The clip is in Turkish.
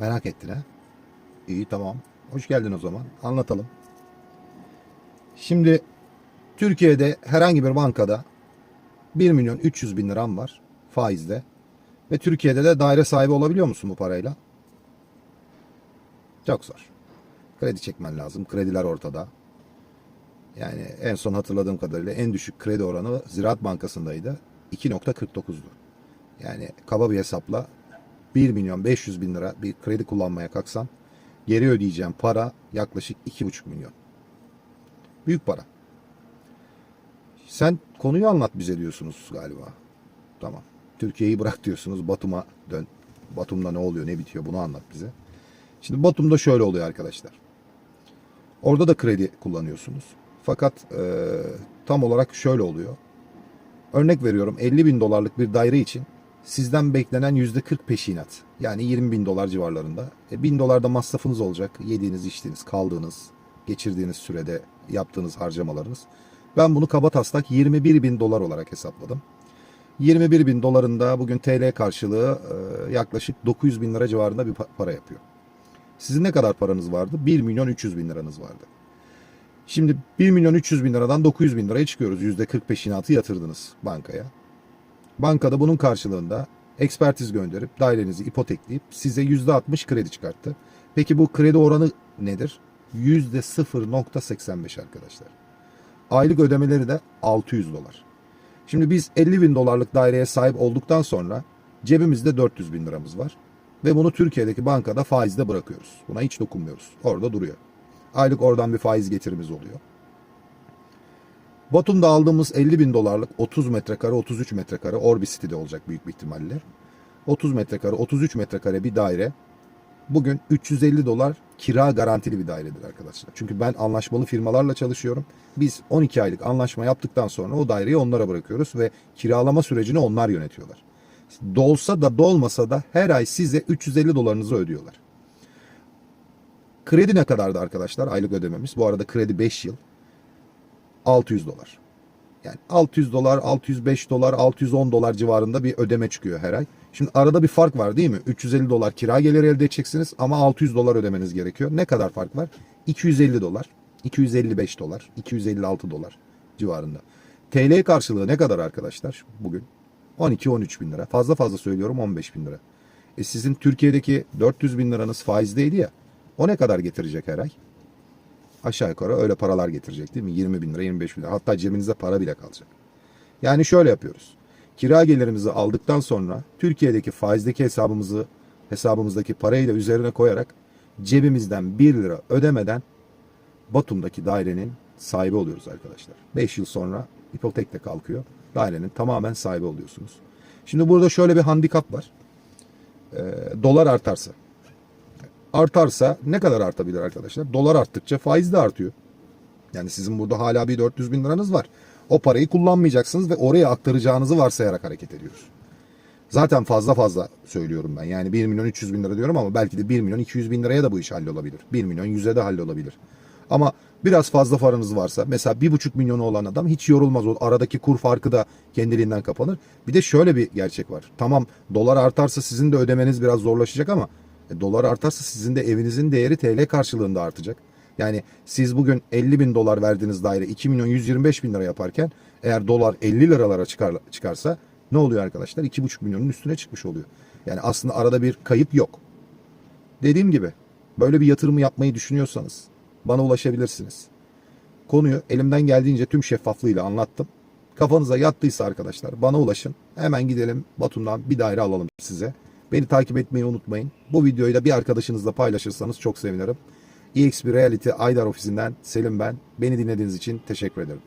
Merak ettin ha? İyi tamam. Hoş geldin o zaman. Anlatalım. Şimdi Türkiye'de herhangi bir bankada 1 milyon 300 bin liram var faizde. Ve Türkiye'de de daire sahibi olabiliyor musun bu parayla? Çok zor. Kredi çekmen lazım. Krediler ortada. Yani en son hatırladığım kadarıyla en düşük kredi oranı Ziraat Bankası'ndaydı. 2.49'du. Yani kaba bir hesapla 1 milyon 500 bin lira bir kredi kullanmaya kalksam geri ödeyeceğim para yaklaşık 2,5 milyon. Büyük para. Sen konuyu anlat bize diyorsunuz galiba. Tamam. Türkiye'yi bırak diyorsunuz. Batum'a dön. Batum'da ne oluyor, ne bitiyor bunu anlat bize. Şimdi Batum'da şöyle oluyor arkadaşlar. Orada da kredi kullanıyorsunuz. Fakat e, tam olarak şöyle oluyor. Örnek veriyorum 50 bin dolarlık bir daire için sizden beklenen %40 peşinat. Yani 20 bin dolar civarlarında. E, 1000 dolar da masrafınız olacak. Yediğiniz, içtiğiniz, kaldığınız, geçirdiğiniz sürede yaptığınız harcamalarınız. Ben bunu kaba taslak 21 bin dolar olarak hesapladım. 21 bin dolarında bugün TL karşılığı e, yaklaşık 900 bin lira civarında bir pa- para yapıyor. Sizin ne kadar paranız vardı? 1 milyon 300 bin liranız vardı. Şimdi 1 milyon 300 bin liradan 900 bin liraya çıkıyoruz. %40 peşinatı yatırdınız bankaya. Bankada bunun karşılığında ekspertiz gönderip dairenizi ipotekleyip size %60 kredi çıkarttı. Peki bu kredi oranı nedir? %0.85 arkadaşlar. Aylık ödemeleri de 600 dolar. Şimdi biz 50 bin dolarlık daireye sahip olduktan sonra cebimizde 400 bin liramız var. Ve bunu Türkiye'deki bankada faizde bırakıyoruz. Buna hiç dokunmuyoruz. Orada duruyor. Aylık oradan bir faiz getirimiz oluyor. Batum'da aldığımız 50 bin dolarlık 30 metrekare 33 metrekare Orbi City'de olacak büyük bir ihtimalle. 30 metrekare 33 metrekare bir daire bugün 350 dolar kira garantili bir dairedir arkadaşlar. Çünkü ben anlaşmalı firmalarla çalışıyorum. Biz 12 aylık anlaşma yaptıktan sonra o daireyi onlara bırakıyoruz ve kiralama sürecini onlar yönetiyorlar. Dolsa da dolmasa da her ay size 350 dolarınızı ödüyorlar. Kredi ne kadardı arkadaşlar aylık ödememiz? Bu arada kredi 5 yıl. 600 dolar. Yani 600 dolar, 605 dolar, 610 dolar civarında bir ödeme çıkıyor her ay. Şimdi arada bir fark var değil mi? 350 dolar kira geliri elde edeceksiniz ama 600 dolar ödemeniz gerekiyor. Ne kadar fark var? 250 dolar, 255 dolar, 256 dolar civarında. TL karşılığı ne kadar arkadaşlar bugün? 12-13 bin lira. Fazla fazla söylüyorum 15 bin lira. E sizin Türkiye'deki 400 bin liranız faizdeydi ya. O ne kadar getirecek her ay? Aşağı yukarı öyle paralar getirecek değil mi? 20 bin lira, 25 bin lira. Hatta cebinizde para bile kalacak. Yani şöyle yapıyoruz. Kira gelirimizi aldıktan sonra Türkiye'deki faizdeki hesabımızı hesabımızdaki parayı da üzerine koyarak cebimizden 1 lira ödemeden Batum'daki dairenin sahibi oluyoruz arkadaşlar. 5 yıl sonra ipotek de kalkıyor. Dairenin tamamen sahibi oluyorsunuz. Şimdi burada şöyle bir handikap var. Ee, dolar artarsa. Artarsa ne kadar artabilir arkadaşlar? Dolar arttıkça faiz de artıyor. Yani sizin burada hala bir 400 bin liranız var. O parayı kullanmayacaksınız ve oraya aktaracağınızı varsayarak hareket ediyoruz. Zaten fazla fazla söylüyorum ben. Yani 1 milyon 300 bin lira diyorum ama belki de 1 milyon 200 bin liraya da bu iş hallolabilir. 1 milyon 100'e de hallolabilir. Ama biraz fazla paranız varsa mesela 1,5 milyonu olan adam hiç yorulmaz. O aradaki kur farkı da kendiliğinden kapanır. Bir de şöyle bir gerçek var. Tamam dolar artarsa sizin de ödemeniz biraz zorlaşacak ama e, dolar artarsa sizin de evinizin değeri TL karşılığında artacak. Yani siz bugün 50 bin dolar verdiğiniz daire 2 milyon 125 bin lira yaparken eğer dolar 50 liralara çıkar, çıkarsa ne oluyor arkadaşlar? 2,5 milyonun üstüne çıkmış oluyor. Yani aslında arada bir kayıp yok. Dediğim gibi böyle bir yatırımı yapmayı düşünüyorsanız bana ulaşabilirsiniz. Konuyu elimden geldiğince tüm şeffaflığıyla anlattım. Kafanıza yattıysa arkadaşlar bana ulaşın. Hemen gidelim Batum'dan bir daire alalım size. Beni takip etmeyi unutmayın. Bu videoyu da bir arkadaşınızla paylaşırsanız çok sevinirim. EXP Reality Aydar ofisinden Selim ben. Beni dinlediğiniz için teşekkür ederim.